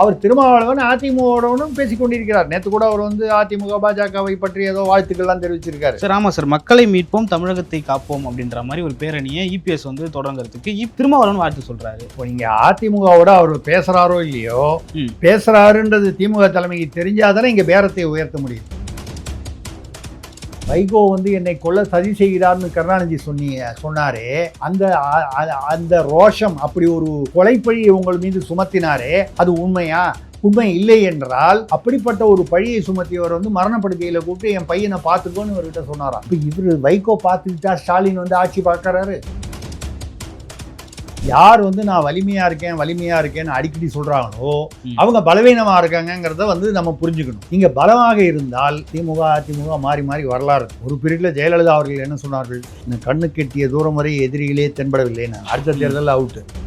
அவர் திருமாவளவன் அதிமுகவுடனும் பேசிக் கொண்டிருக்கிறார் நேற்று கூட அவர் வந்து அதிமுக பாஜகவை பற்றி ஏதோ வாழ்த்துக்கள்லாம் தெரிவிச்சிருக்காரு. சார் ஆமாம் சார். மக்களை மீட்போம் தமிழகத்தை காப்போம் அப்படின்ற மாதிரி ஒரு பேரணியை இபிஎஸ் வந்து தொடங்குறதுக்கு திருமாவளவன் வாழ்த்து சொல்றாரு. இப்போ நீங்க அதிமுகவோட அவர் பேசுறாரோ இல்லையோ. பேசுறாருன்றது திமுக தலைமைக்கு தெரிஞ்சாதானே இங்க பேரத்தை உயர்த்த முடியும். வைகோ வந்து என்னை கொல்ல சதி செய்கிறார்னு கருணாநிதி சொன்னீங்க சொன்னாரே அந்த அந்த ரோஷம் அப்படி ஒரு கொலைப்பழியை உங்கள் மீது சுமத்தினாரே அது உண்மையா? உண்மை இல்லை என்றால் அப்படிப்பட்ட ஒரு பழியை சுமத்தியவர் வந்து மரணப்படுக்கையில் கூப்பிட்டு என் பையனை பார்த்துக்கோன்னு இவர்கிட்ட சொன்னாராம். இப்போ இவர் வைகோ பார்த்துக்கிட்டா ஸ்டாலின் வந்து ஆட்சி பார்க்கறாரு. யார் வந்து நான் வலிமையா இருக்கேன் வலிமையா இருக்கேன்னு அடிக்கடி சொல்றாங்களோ. அவங்க பலவீனமா இருக்காங்கங்கிறத வந்து நம்ம புரிஞ்சுக்கணும் நீங்க பலமாக இருந்தால் திமுக அதிமுக மாறி மாறி வரலாறு. ஒரு பீரியட்ல ஜெயலலிதா அவர்கள் என்ன சொன்னார்கள் இந்த கண்ணு கெட்டிய தூரம் வரை எதிரிகளே தென்படவில்லைன்னு அடுத்த தேர்தல் அவுட்டு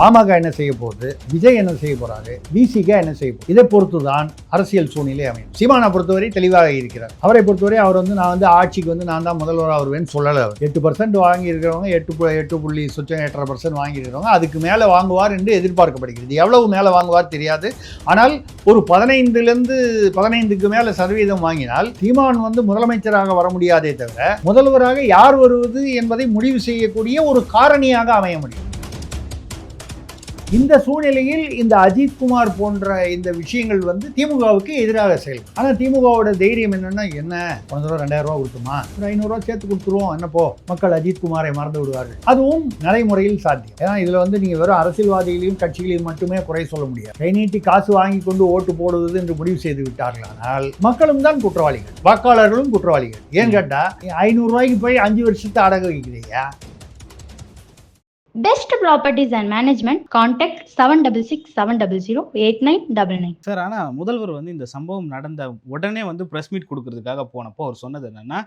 பாமக என்ன செய்ய போகுது? விஜய் என்ன செய்ய போறாரு? விசிக என்ன செய்ய போகுது? இதை பொறுத்து தான் அரசியல் சூழ்நிலை அமையும். சீமானை பொறுத்தவரை தெளிவாக இருக்கிறார். அவரை பொறுத்தவரை அவர் வந்து நான் வந்து ஆட்சிக்கு வந்து நான் தான் முதல்வராக வருவேன்னு சொல்லலை அவர். எட்டு பர்சன்ட் வாங்கி இருக்கிறவங்க எட்டு பு- எட்டு புள்ளி சுச்சம் எட்டரை பர்சன்ட் வாங்கி இருக்கிறவங்க அதுக்கு மேலே வாங்குவார் என்று எதிர்பார்க்கப்படுகிறது. எவ்வளவு மேலே வாங்குவார் தெரியாது. ஆனால் ஒரு பதினைந்துலேருந்து பதினைந்துக்கு மேலே சதவீதம் வாங்கினால் சீமான் வந்து முதலமைச்சராக வர முடியாதே தவிர முதல்வராக யார் வருவது என்பதை முடிவு செய்யக்கூடிய ஒரு காரணியாக அமைய முடியும். இந்த சூழ்நிலையில் இந்த அஜித்குமார் போன்ற இந்த விஷயங்கள் வந்து திமுகவுக்கு எதிராக செயல் ஆனால் திமுகவோட தைரியம் என்னன்னா என்ன? போன தடவை ரெண்டாயிரம் ரூபா கொடுத்துமா ஒரு ஐநூறுரூவா சேர்த்து கொடுத்துருவோம். என்னப்போ மக்கள் அஜித்குமாரை மறந்து விடுவார்கள். அதுவும் நடைமுறையில் சாத்தியம். ஏன்னா இதில் வந்து நீங்கள் வெறும் அரசியல்வாதிகளையும் கட்சிகளையும் மட்டுமே குறை சொல்ல முடியாது. கை நீட்டி காசு வாங்கி கொண்டு ஓட்டு போடுவது என்று முடிவு செய்து விட்டார்களானால் மக்களும் தான் குற்றவாளிகள். வாக்காளர்களும் குற்றவாளிகள். ஏன் கேட்டால் ஐநூறுரூவாய்க்கு போய் அஞ்சு வருஷத்தை அடக வைக்கிறீங்க? Best Properties and Management, contact 766-700-8999. Sir ஆனால் முதல்வர் வந்து இந்த சம்பவம் நடந்த உடனே வந்து ப்ரெஸ் மீட் கொடுக்கறதுக்காக போனப்போ அவர் சொன்னது என்னன்னா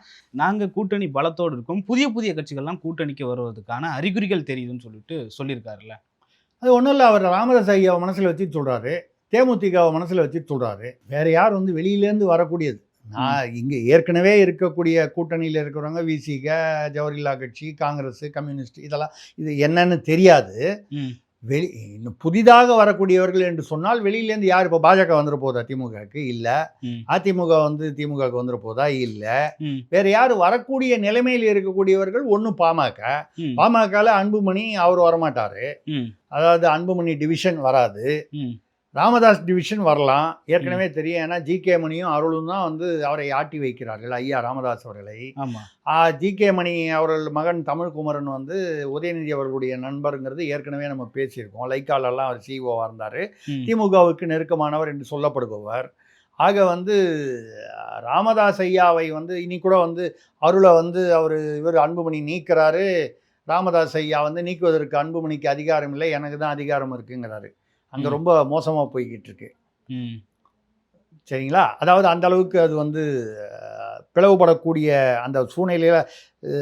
நாங்கள் கூட்டணி பலத்தோடு இருக்கோம். புதிய புதிய கட்சிகள்லாம் கூட்டணிக்கு வருவதற்கான அறிகுறிகள் தெரியுதுன்னு சொல்லிட்டு சொல்லியிருக்காருல்ல. அது ஒன்றும் இல்லை அவர் ராமதாஸ் ஐயாவை மனசில் வச்சு சொல்கிறாரு தேமுதிகவை மனசில் வச்சு சொல்கிறாரு வேற யார் வந்து வெளியிலேருந்து வரக்கூடியது? நான் இங்கே ஏற்கனவே இருக்கக்கூடிய கூட்டணியில் இருக்கிறவங்க விசிக ஜவஹர்லா கட்சி காங்கிரஸ் கம்யூனிஸ்ட் இதெல்லாம் இது என்னன்னு தெரியாது. வெளி இன்னும் புதிதாக வரக்கூடியவர்கள் என்று சொன்னால் வெளியிலேருந்து யார் இப்போ பாஜக வந்துட போதா? திமுகவுக்கு இல்லை. அதிமுக வந்து திமுகவுக்கு வந்துட போதா? இல்லை. வேற யார் வரக்கூடிய நிலைமையில் இருக்கக்கூடியவர்கள் ஒன்று பாமக. பாமகவில் அன்புமணி அவர் வரமாட்டார். அதாவது அன்புமணி டிவிஷன் வராது. ராமதாஸ் டிவிஷன் வரலாம். ஏற்கனவே தெரியும். ஏன்னா ஜி கே மணியும் அருளும் தான் வந்து அவரை ஆட்டி வைக்கிறார்கள். ஐயா ராமதாஸ் அவர்களை. ஆமாம் ஜி கே மணி அவர்கள் மகன் தமிழ்குமரன் வந்து உதயநிதி அவர்களுடைய நண்பருங்கிறது ஏற்கனவே நம்ம பேசியிருக்கோம். லைக்காலெல்லாம் அவர் சிஓவாக இருந்தார். ம். திமுகவுக்கு நெருக்கமானவர் என்று சொல்லப்படுபவர். ஆக வந்து ராமதாஸ் ஐயாவை வந்து இனி கூட வந்து அருளை வந்து அவர் இவர் அன்புமணி நீக்கிறாரு. ராமதாஸ் ஐயா வந்து நீக்குவதற்கு அன்புமணிக்கு அதிகாரம் இல்லை எனக்கு தான் அதிகாரம் இருக்குங்கிறாரு. அங்கே. ரொம்ப மோசமாக போய்கிட்டு இருக்கு சரிங்களா அதாவது அந்த அளவுக்கு அது வந்து பிளவுபடக்கூடிய அந்த சூழ்நிலையில்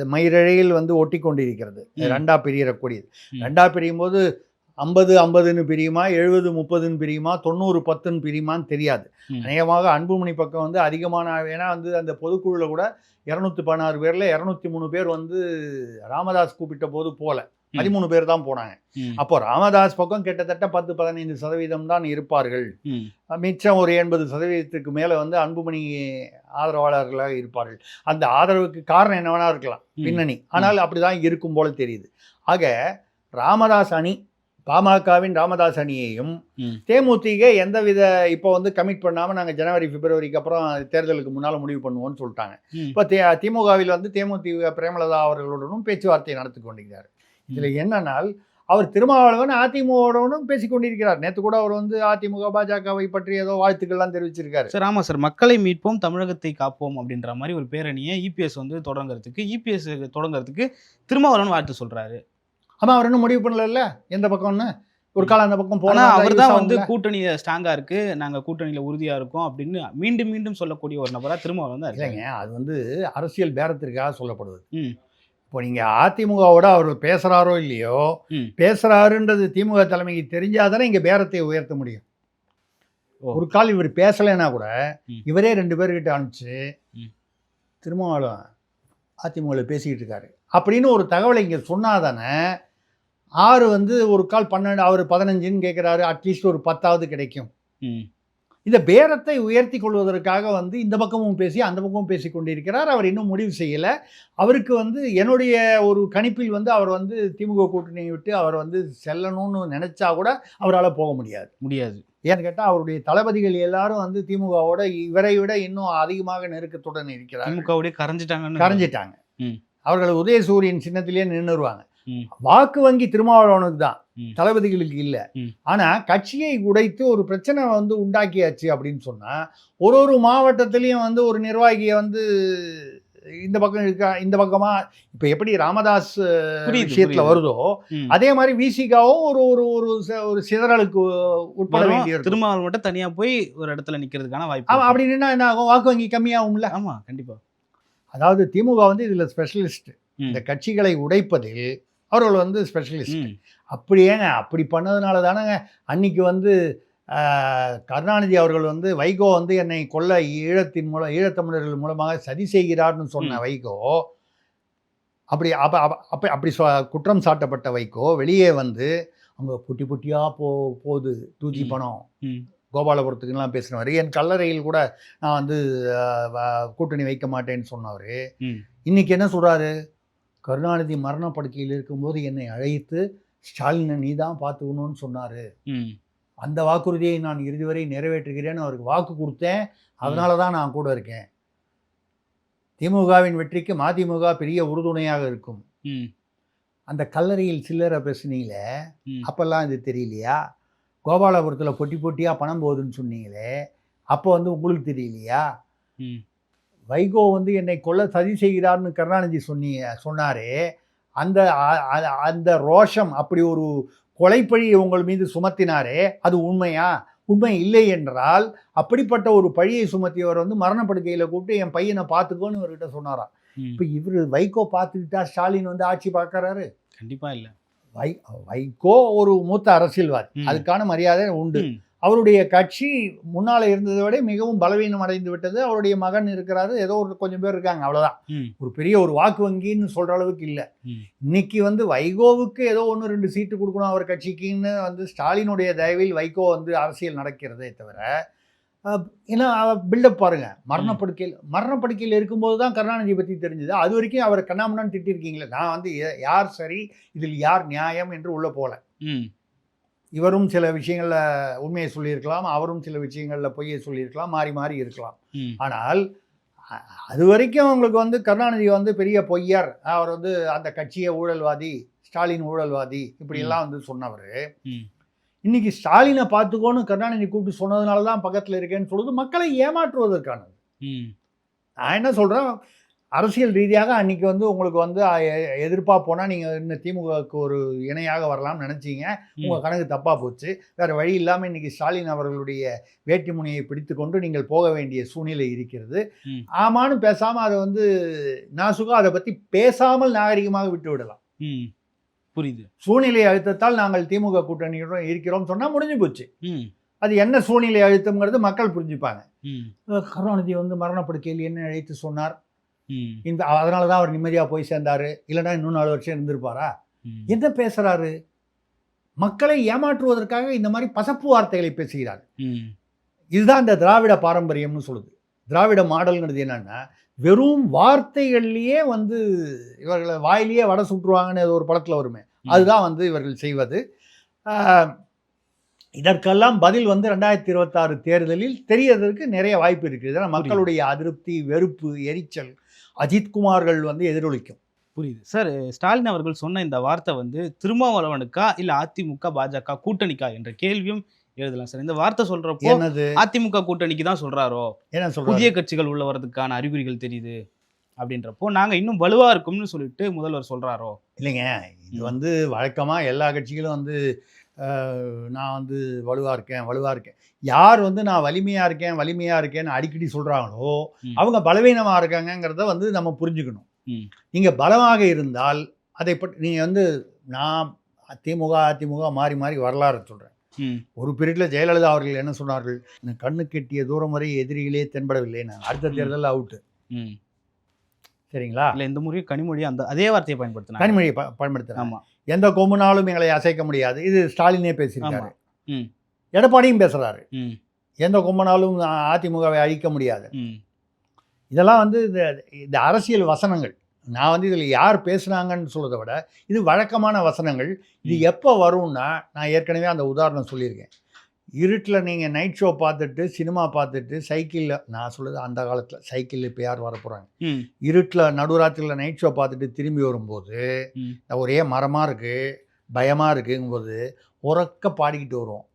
மயிரிழையில் வந்து ஒட்டி கொண்டிருக்கிறது. ரெண்டா பிரியறக்கூடியது. ரெண்டா பிரியும் போது ஐம்பது ஐம்பதுன்னு பிரியுமா எழுபது முப்பதுன்னு பிரியுமா தொண்ணூறு பத்துன்னு பிரியுமான்னு தெரியாது. அநேகமாக அன்புமணி பக்கம் வந்து அதிகமான ஏன்னா வந்து அந்த பொதுக்குழுவில் கூட இரநூத்தி பதினாறு பேரில் இரநூத்தி மூணு பேர் வந்து ராமதாஸ் கூப்பிட்ட போது ம். பதிமூணு பேர் தான் போனாங்க. அப்போ ராமதாஸ் பக்கம் கிட்டத்தட்ட பத்து பதினைந்து சதவீதம் தான் இருப்பார்கள். மிச்சம் ஒரு எண்பது சதவீதத்துக்கு மேலே வந்து அன்புமணி ஆதரவாளர்களாக இருப்பார்கள். அந்த ஆதரவுக்கு காரணம் என்ன வேணா இருக்கலாம். பின்னணி. ஆனால் அப்படிதான் இருக்கும் போல தெரியுது. ஆக ராமதாஸ் அணி பாமகவின் ராமதாஸ் அணியையும். தேமுதிக எந்தவித இப்போ வந்து கமிட் பண்ணாமல் நாங்கள் ஜனவரி பிப்ரவரிக்கு அப்புறம் தேர்தலுக்கு முன்னால் முடிவு பண்ணுவோம்னு சொல்லிட்டாங்க. இப்போ தே திமுகவில் வந்து தேமுதிக பிரேமலதா அவர்களுடனும் பேச்சுவார்த்தை நடத்தி கொண்டிருக்கிறார் இதில் என்னன்னால் அவர் திருமாவளவன் அதிமுகவுடனும் பேசிக் கொண்டிருக்கிறார் நேற்று கூட அவர் வந்து அதிமுக பாஜகவை பற்றி ஏதோ வாழ்த்துக்கள்லாம் தெரிவிச்சிருக்காரு. சார் ஆமாம் சார். மக்களை மீட்போம் தமிழகத்தை காப்போம் அப்படின்ற மாதிரி ஒரு பேரணியை இபிஎஸ் வந்து தொடங்குறதுக்கு இபிஎஸ் தொடங்குறதுக்கு திருமாவளவன் வாழ்த்து சொல்றாரு. ஆமா அவர் இன்னும் முடிவு பண்ணல எந்த பக்கம்னு ஒரு காலம் அந்த பக்கம் ஆனா போனா அவர் தான் வந்து கூட்டணி ஸ்ட்ராங்கா இருக்கு. நாங்க கூட்டணியில உறுதியா இருக்கோம் அப்படின்னு மீண்டும் மீண்டும் சொல்லக்கூடிய ஒரு நபரா திருமாவளவன் தான் இல்லைங்க அது வந்து அரசியல் பேரத்திற்காக சொல்லப்படுவது. ம். இப்போ நீங்க அதிமுகவோட அவர் பேசுறாரோ இல்லையோ ம். பேசுறாருன்றது திமுக தலைமைக்கு தெரிஞ்சாதானே இங்க பேரத்தை உயர்த்த முடியும். ஒரு கால் இவர் பேசலைன்னா கூட. இவரே ரெண்டு பேர்கிட்ட அனுப்பிச்சு. திருமாவளவன் அதிமுகவில் பேசிக்கிட்டு இருக்காரு அப்படின்னு ஒரு தகவலை இங்கே சொன்னாதானே ஆறு வந்து ஒரு கால் பன்னெண்டு அவர் பதினஞ்சுன்னு கேட்குறாரு அட்லீஸ்ட் ஒரு பத்தாவது கிடைக்கும் இந்த பேரத்தை உயர்த்தி கொள்வதற்காக வந்து இந்த பக்கமும் பேசி அந்த பக்கமும் பேசி கொண்டிருக்கிறார். அவர் இன்னும் முடிவு செய்யலை. அவருக்கு வந்து என்னுடைய ஒரு கணிப்பில் வந்து அவர் வந்து திமுக கூட்டணியை விட்டு அவர் வந்து செல்லணும்னு நினைச்சா கூட அவரால் போக முடியாது. முடியாது. ஏன்னு கேட்டால் அவருடைய தளபதிகள் எல்லாரும் வந்து திமுகவோட இவரை விட இன்னும் அதிகமாக நெருக்கத்துடன் இருக்கிறார் திமுகவுடைய கரைஞ்சிட்டாங்க. ம். அவர்கள் உதயசூரியன் சின்னத்திலேயே நின்றுருவாங்க. வாக்கு வங்கி திருமாவளவனுக்கு தான். தளபதிகளுக்கு இல்லை. ஆனா கட்சியை உடைத்து ஒரு பிரச்சனை வந்து உண்டாக்கியாச்சு அப்படின்னு சொன்னா ஒரு ஒரு மாவட்டத்திலையும் வந்து ஒரு நிர்வாகியை வந்து இந்த பக்கம் இருக்கா இந்த பக்கமா இப்ப எப்படி ராமதாஸ் விஷயத்துல. வருதோ. அதே மாதிரி விசிகாவும் ஒரு ஒரு ஒரு ஒரு சிதறலுக்கு உட்பட வேண்டிய திருமாவளவன் மட்டும் தனியா போய் ஒரு இடத்துல நிக்கிறதுக்கான வாய்ப்பு ஆமா. அப்படி நின்னா என்ன ஆகும் வாக்கு வங்கி கம்மியாகும்ல ஆமா கண்டிப்பா அதாவது திமுக வந்து இதுல ஸ்பெஷலிஸ்ட். இந்த கட்சிகளை உடைப்பதில் அவர்கள் வந்து ஸ்பெஷலிஸ்ட் ம். அப்படி பண்ணதுனால தானேங்க அன்னைக்கு வந்து கருணாநிதி அவர்கள் வந்து வைகோ வந்து என்னை கொல்ல ஈழத்தின் மூலம் ஈழத்தமிழர்கள் மூலமாக சதி செய்கிறார்னு சொன்ன வைகோ அப்படி அப்ப அப்ப- அப்ப அப்படி குற்றம் சாட்டப்பட்ட வைகோ வெளியே வந்து அவங்க புட்டி புட்டியாக போ போகுது ம். பணம். கோபாலபுரத்துக்குலாம் பேசினவர் என் கல்லறையில் கூட நான் வந்து கூட்டணி வைக்க மாட்டேன்னு சொன்னவர். இன்னைக்கு என்ன சொல்றாரு கருணாநிதி மரண படுக்கையில் இருக்கும்போது என்னை அழைத்து ஸ்டாலினை நீ தான் பார்த்துக்கணும்னு சொன்னார். ம். அந்த வாக்குறுதியை நான் இறுதி வரை நிறைவேற்றுகிறேன்னு அவருக்கு வாக்கு கொடுத்தேன். அதனால தான் நான் கூட இருக்கேன். திமுகவின் வெற்றிக்கு மதிமுக பெரிய உறுதுணையாக இருக்கும். ம். அந்த கல்லறையில் சில்லறை பேசுனீங்களே ம். அப்பெல்லாம் இது தெரியலையா? கோபாலபுரத்தில் பொட்டி பொட்டியாக பணம் போகுதுன்னு சொன்னீங்களே. அப்போ வந்து உங்களுக்கு தெரியலையா. வைகோ வந்து என்னை கொல்ல சதி செய்கிறார்னு கருணாநிதி சொன்னீங்க சொன்னாரே அந்த அந்த ரோஷம் அப்படி ஒரு கொலைப்பழி உங்கள் மீது சுமத்தினாரே அது உண்மையா உண்மை இல்லை என்றால் அப்படிப்பட்ட ஒரு பழியை சுமத்தியவர் வந்து மரணப்படுக்கையில் கூப்பிட்டு என் பையனை பார்த்துக்கோன்னு இவர்கிட்ட சொன்னாராம் ம். இப்போ இவர் வைகோ பார்த்துக்கிட்டா ஸ்டாலின் வந்து ஆட்சி பார்க்கறாரு கண்டிப்பா இல்ல வை வைகோ ஒரு மூத்த அரசியல்வாதி. அதுக்கான மரியாதை உண்டு. அவருடைய கட்சி முன்னால இருந்ததை விட மிகவும் பலவீனம் அடைந்து விட்டது. அவருடைய மகன் இருக்கிறாரு. ஏதோ ஒரு கொஞ்சம் பேர் இருக்காங்க அவ்வளவுதான். ம். ஒரு பெரிய ஒரு வாக்கு வங்கின்னு சொல்ற அளவுக்கு இல்லை. இன்னைக்கு வந்து வைகோவுக்கு ஏதோ ஒன்று ரெண்டு சீட்டு கொடுக்கணும் அவர் கட்சிக்குன்னு வந்து ஸ்டாலினுடைய தயவில் வைகோ வந்து அரசியல் நடக்கிறதே தவிர ஏன்னா பில்டப் பாருங்க. மரணப்படுக்கையில் மரணப்படுக்கையில் இருக்கும்போது தான் கருணாநிதி பற்றி தெரிஞ்சது. அது வரைக்கும் அவர் கண்ணாமண்ணான்னு திட்டிருக்கீங்களே. நான் வந்து யார் சரி இதில் யார் நியாயம் என்று உள்ள ம். இவரும் சில விஷயங்களில் உண்மையை சொல்லியிருக்கலாம் அவரும் சில விஷயங்களில் பொய்யை சொல்லியிருக்கலாம் மாறி மாறி இருக்கலாம். ஆனால் அது வரைக்கும் அவங்களுக்கு வந்து கருணாநிதி வந்து பெரிய பொய்யர். அவர் வந்து அந்த கட்சியை ஊழல்வாதி ஸ்டாலின் ஊழல்வாதி இப்படியெல்லாம் வந்து சொன்னவர். இன்னைக்கு ஸ்டாலினை பார்த்துக்கோன்னு கருணாநிதி கூப்பிட்டு சொன்னதுனால தான் பக்கத்தில் இருக்கேன்னு சொல்லுது. மக்களை ஏமாற்றுவதற்கானது. நான் என்ன சொல்கிறேன் அரசியல் ரீதியாக அன்னைக்கு வந்து உங்களுக்கு வந்து எதிர்ப்பாக போனால் நீங்கள் இன்னும் திமுகவுக்கு ஒரு இணையாக வரலாம்னு நினச்சிங்க. உங்கள் கணக்கு தப்பாக போச்சு. வேறு வழி இல்லாமல் இன்னைக்கு ஸ்டாலின் அவர்களுடைய வேட்டி முனையை பிடித்து கொண்டு நீங்கள் போக வேண்டிய சூழ்நிலை இருக்கிறது. ஆமான்னு பேசாமல் அதை வந்து நாசுகா அதை பற்றி பேசாமல் நாகரிகமாக விட்டு விடலாம். புரியுது. சூழ்நிலை அழுத்தத்தால் நாங்கள் திமுக கூட்டணியுடன் இருக்கிறோம் சொன்னால் முடிஞ்சு போச்சு. அது என்ன சூழ்நிலை அழுத்தம்ங்கிறது மக்கள் புரிஞ்சுப்பாங்க. கருணாநிதி வந்து மரணப்படுக்கையில் என்ன அழைத்து சொன்னார். இந்த அதனால தான் அவர் நிம்மதியாக போய் சேர்ந்தாரு. இல்லைன்னா இன்னும் நாலு வருஷம் இருந்திருப்பாரா. என்ன பேசுறாரு? மக்களை ஏமாற்றுவதற்காக இந்த மாதிரி பசப்பு வார்த்தைகளை பேசுகிறார். இதுதான் இந்த திராவிட பாரம்பரியம்னு சொல்லுது. திராவிட மாடல்ங்கிறது என்னன்னா வெறும் வார்த்தைகள்லயே வந்து இவர்களை வாயிலேயே வடை சுட்டுருவாங்கன்னு ஒரு படத்தில் வருமே. அதுதான் வந்து இவர்கள் செய்வது. இதற்கெல்லாம் பதில் வந்து ரெண்டாயிரத்தி இருபத்தாறு தேர்தலில் தெரியறதுக்கு நிறைய வாய்ப்பு இருக்குது. ஏன்னா மக்களுடைய அதிருப்தி வெறுப்பு எரிச்சல் அஜித்குமார்கள் வந்து எதிரொலிக்கும். புரியுது. சார் ஸ்டாலின் அவர்கள் சொன்ன இந்த வார்த்தை வந்து திருமாவளவனுக்கா இல்ல அதிமுக பாஜக கூட்டணிக்கா என்ற கேள்வியும் எழுதலாம் சார். இந்த வார்த்தை சொல்றப்போ அதிமுக கூட்டணிக்கு தான் சொல்றாரோ? என்ன புதிய சொல்றாரு கட்சிகள் உள்ள வரதுக்கான அறிகுறிகள் தெரியுது அப்படின்றப்போ நாங்க இன்னும் வலுவா இருக்கும்னு சொல்லிட்டு முதல்வர் சொல்றாரோ? இல்லைங்க. இது. வந்து வழக்கமாக எல்லா கட்சிகளும் வந்து நான் வந்து வலுவாக இருக்கேன் வலுவாக இருக்கேன். யார் வந்து நான் வலிமையாக இருக்கேன் வலிமையாக இருக்கேன்னு அடிக்கடி சொல்கிறாங்களோ. அவங்க பலவீனமாக இருக்காங்கங்கிறத வந்து நம்ம புரிஞ்சுக்கணும். நீங்கள் பலமாக இருந்தால் அதை பற்றி நீங்கள் வந்து நான் திமுக அதிமுக மாறி மாறி வரலாறு சொல்கிறேன். ஒரு பீரியடில் ஜெயலலிதா அவர்கள் என்ன சொன்னார்கள் கண்ணு கெட்டிய தூரம் வரை எதிரிகளே தென்படவில்லை நான் அடுத்த. தேர்தலில் அவுட்டு. சரிங்களா இல்ல இந்த முறையும் கனிமொழி அந்த அதே வார்த்தையை பயன்படுத்தினாங்க கனிமொழியை ப பயன்படுத்துகிறாங்க ஆமா எந்த கொம்புனாலும் எங்களை அசைக்க முடியாது இது ஸ்டாலினே பேசியிருக்காரு. எடப்பாடியும் பேசுறாரு. ம். எந்த கொம்பனாலும் அதிமுகவை அழிக்க முடியாது. இதெல்லாம் வந்து இந்த இந்த அரசியல் வசனங்கள். நான் வந்து இதில் யார் பேசுனாங்கன்னு சொல்றதை விட இது வழக்கமான வசனங்கள். இது. எப்போ வரும்னா நான் ஏற்கனவே அந்த உதாரணம் சொல்லியிருக்கேன். இருட்டில் நீங்கள் நைட் ஷோ பார்த்துட்டு சினிமா பார்த்துட்டு சைக்கிளில் நான் சொல்லுது அந்த காலத்தில் சைக்கிளில் இப்போ யார் வர போகிறாங்க ம். இருட்டில் நடுராத்திரியில் நைட் ஷோ பார்த்துட்டு திரும்பி வரும்போது. ஒரே மரமாக இருக்குது பயமாக இருக்குங்கும்போது உறக்க பாடிக்கிட்டு வருவோம்.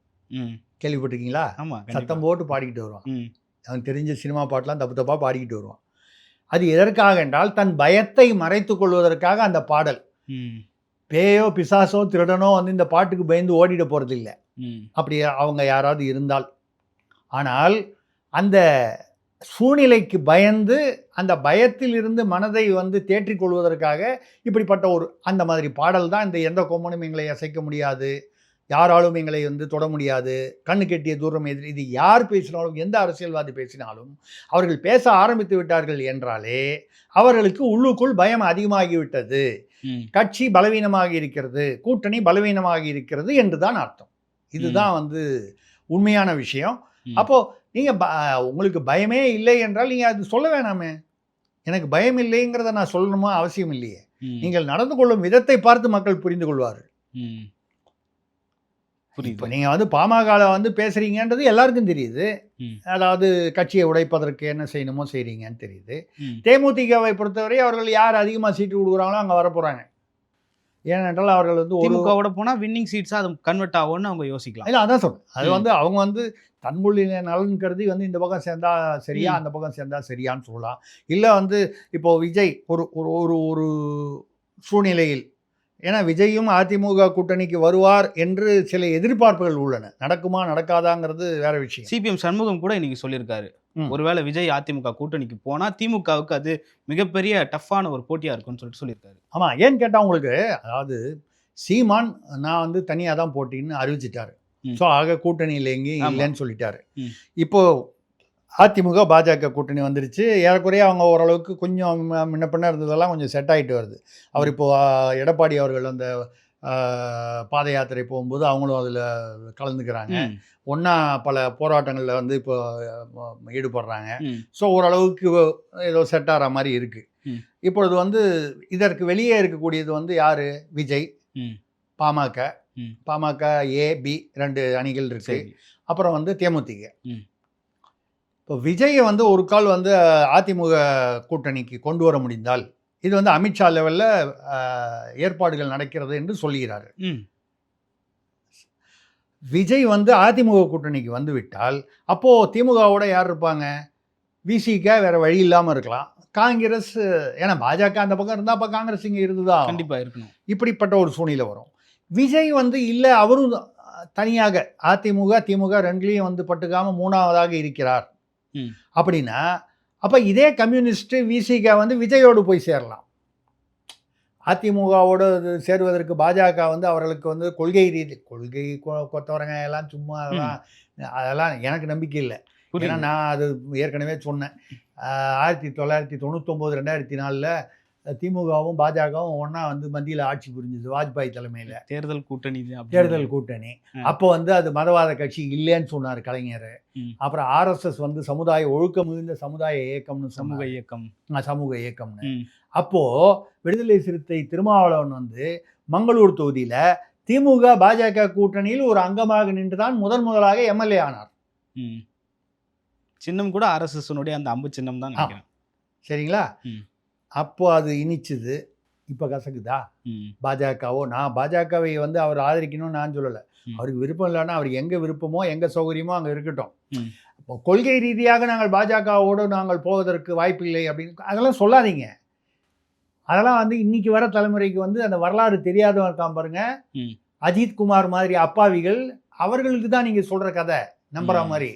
கேள்விப்பட்டிருக்கீங்களா? ஆமா சத்தம். போட்டு பாடிக்கிட்டு வருவான். அவன் தெரிஞ்ச சினிமா பாட்டெலாம் தப்பு தப்பாக பாடிக்கிட்டு வருவான். அது எதற்காக என்றால் தன் பயத்தை மறைத்துக் கொள்வதற்காக அந்த பாடல். ம். பேயோ பிசாசோ திருடனோ வந்து இந்த பாட்டுக்கு பயந்து ஓடிட போகிறது இல்லை ம். அப்படி அவங்க யாராவது இருந்தால். ஆனால் அந்த சூழ்நிலைக்கு பயந்து அந்த பயத்தில் இருந்து மனதை வந்து தேற்றிக் கொள்வதற்காக இப்படிப்பட்ட ஒரு அந்த மாதிரி பாடல் தான் இந்த எந்த கொம்பனும் எங்களை அசைக்க முடியாது. யாராலும் எங்களை வந்து தொட முடியாது. கண்ணு கெட்டிய தூரம் எதிரி இது யார் பேசினாலும் எந்த அரசியல்வாதி பேசினாலும் அவர்கள் பேச ஆரம்பித்து விட்டார்கள் என்றாலே அவர்களுக்கு உள்ளுக்குள் பயம் அதிகமாகிவிட்டது. கட்சி பலவீனமாக இருக்கிறது கூட்டணி பலவீனமாக இருக்கிறது என்று தான் அர்த்தம். இதுதான் வந்து உண்மையான விஷயம். ம். அப்போ நீங்க ப- உங்களுக்கு பயமே இல்லை என்றால் நீங்க அது சொல்ல வேணாமே. எனக்கு பயம் இல்லைங்கிறத நான் சொல்லணுமா அவசியம் இல்லையே. நீங்கள் நடந்து கொள்ளும் விதத்தை பார்த்து மக்கள் புரிந்து கொள்வார்கள். இப்போ புரியுது நீங்க வந்து பாமகவில் வந்து பேசுறீங்கன்றது எல்லாருக்கும் தெரியுது. அதாவது கட்சியை உடைப்பதற்கு என்ன செய்யணுமோ செய்றீங்கன்னு தெரியுது. தேமுதிகவை பொறுத்தவரை அவர்கள் யார் அதிகமாக சீட்டு கொடுக்குறாங்களோ அங்கே வரப்போறாங்க. ஏனென்றால் அவர்கள் வந்து ஒரு திமுகவோட போனா வின்னிங் சீட்ஸா அது கன்வெர்ட் ஆகும்னு அவங்க யோசிக்கலாம். இல்லை அதான் சொல்றேன். அது. வந்து அவங்க வந்து தன்னுடைய நலன் கருதி வந்து இந்த பக்கம் சேர்ந்தா சரியா. அந்த பக்கம் சேர்ந்தா சரியான்னு சொல்லலாம். இல்லை வந்து இப்போ விஜய் ஒரு ஒரு ஒரு சூழ்நிலையில் ஏன்னா விஜயும் அதிமுக கூட்டணிக்கு வருவார் என்று சில எதிர்பார்ப்புகள் உள்ளன நடக்குமா நடக்காதாங்கிறது வேற விஷயம் சிபிஎம் சண்முகம் கூட இன்னைக்கு சொல்லியிருக்காரு. ஒருவேளை விஜய் அதிமுக கூட்டணிக்கு போனா திமுகவுக்கு அது மிகப்பெரிய டஃப்பான ஒரு போட்டியா இருக்கும்னு சொல்லிட்டு சொல்லியிருக்காரு ஆமாம் ஏன்னு கேட்டால் உங்களுக்கு அதாவது சீமான் நான் வந்து தனியாக தான் போட்டின்னு அறிவிச்சிட்டாரு. ஸோ ஆக கூட்டணியில் எங்கேயும். இல்லைன்னு சொல்லிட்டாரு. இப்போ அதிமுக பாஜக கூட்டணி வந்துருச்சு. ஏறக்குறைய அவங்க ஓரளவுக்கு கொஞ்சம் முன்ன பின்ன இருந்ததெல்லாம் கொஞ்சம் செட் ஆகிட்டு வருது. அவர் இப்போ ஆ, எடப்பாடி அவர்கள் அந்த பாத யாத்திரை போகும்போது அவங்களும் அதில் கலந்துக்கிறாங்க. ஒன்றா பல போராட்டங்களில் வந்து இப்போ ஈடுபடுறாங்க. ஸோ ஓரளவுக்கு ஏதோ செட் ஆகிற மாதிரி இருக்கு. ம். இப்பொழுது வந்து இதற்கு வெளியே இருக்கக்கூடியது வந்து யாரு? விஜய். பாமக. பாமக ஏ பி ரெண்டு அணிகள் இருக்கு. சரி. அப்புறம் வந்து தேமுதிக. இப்போ விஜயை வந்து ஒரு கால் வந்து அதிமுக கூட்டணிக்கு கொண்டு வர முடிந்தால் இது வந்து அமித்ஷா லெவலில் ஏற்பாடுகள் நடக்கிறது என்று சொல்கிறார்கள் ம். விஜய் வந்து அதிமுக கூட்டணிக்கு வந்து விட்டால் அப்போது திமுகவோட யார் இருப்பாங்க? விசிக வேற வழி இல்லாமல் இருக்கலாம். காங்கிரஸ் ஏன்னா பாஜக அந்த பக்கம் இருந்தால் அப்போ காங்கிரஸ் இங்கே இருந்துதான். கண்டிப்பா இருக்கணும். இப்படிப்பட்ட ஒரு சூழ்நிலை வரும். விஜய் வந்து இல்லை அவரும் தனியாக அதிமுக திமுக ரெண்டுலேயும் வந்து பட்டுக்காம மூணாவதாக இருக்கிறார். அப்படின்னா அப்போ இதே கம்யூனிஸ்ட் விசிக வந்து விஜயோடு போய் சேரலாம். அதிமுகவோடு சேர்வதற்கு பாஜக வந்து அவர்களுக்கு வந்து கொள்கை ரீதி கொள்கை கொத்தவரங்க எல்லாம் சும்மா அதெல்லாம் அதெல்லாம் எனக்கு நம்பிக்கை இல்லை. ஏன்னா நான் அது ஏற்கனவே சொன்னேன். ஆயிரத்தி தொள்ளாயிரத்தி தொண்ணூத்தொம்போது ரெண்டாயிரத்தி நாலில் திமுகவும் பாஜகவும் ஒன்றா வந்து மத்தியில் ஆட்சி புரிஞ்சுது வாஜ்பாய் தலைமையில். தேர்தல் கூட்டணி. தேர்தல் கூட்டணி. அப்போ வந்து அது மதவாத கட்சி இல்லைன்னு சொன்னார் கலைஞர். அப்புறம் ஆர்எஸ்எஸ் வந்து சமுதாய ஒழுக்கம் மிகுந்த சமுதாய இயக்கம்னு சமூக இயக்கம். சமூக இயக்கம்னு. ம். அப்போ விடுதலை சிறுத்தை திருமாவளவன் வந்து மங்களூர் தொகுதியில் திமுக பாஜக கூட்டணியில் ஒரு அங்கமாக நின்று தான் முதன் முதலாக எம்எல்ஏ ஆனார். சின்னம் கூட ஆர்எஸ்எஸ்னுடைய அந்த அம்பு சின்னம் தான் சரிங்களா? அப்போ அது இனிச்சுது இப்போ கசக்குதா. பாஜகவோ நான் பாஜகவை வந்து அவர் ஆதரிக்கணும்னு நான் சொல்லலை. அவருக்கு விருப்பம் இல்லைன்னா அவர் எங்கே விருப்பமோ எங்கே சௌகரியமோ அங்கே இருக்கட்டும். இப்போ கொள்கை ரீதியாக நாங்கள் பாஜகவோடு நாங்கள் போவதற்கு வாய்ப்பில்லை அப்படின்னு அதெல்லாம் சொல்லாதீங்க அதெல்லாம் வந்து இன்னைக்கு வர தலைமுறைக்கு வந்து அந்த வரலாறு தெரியாதவன் இருக்கான் பாருங்க. அஜித் குமார் மாதிரி அப்பாவிகள் அவர்களுக்கு தான் நீங்கள் சொல்கிற கதை நம்புற. மாதிரி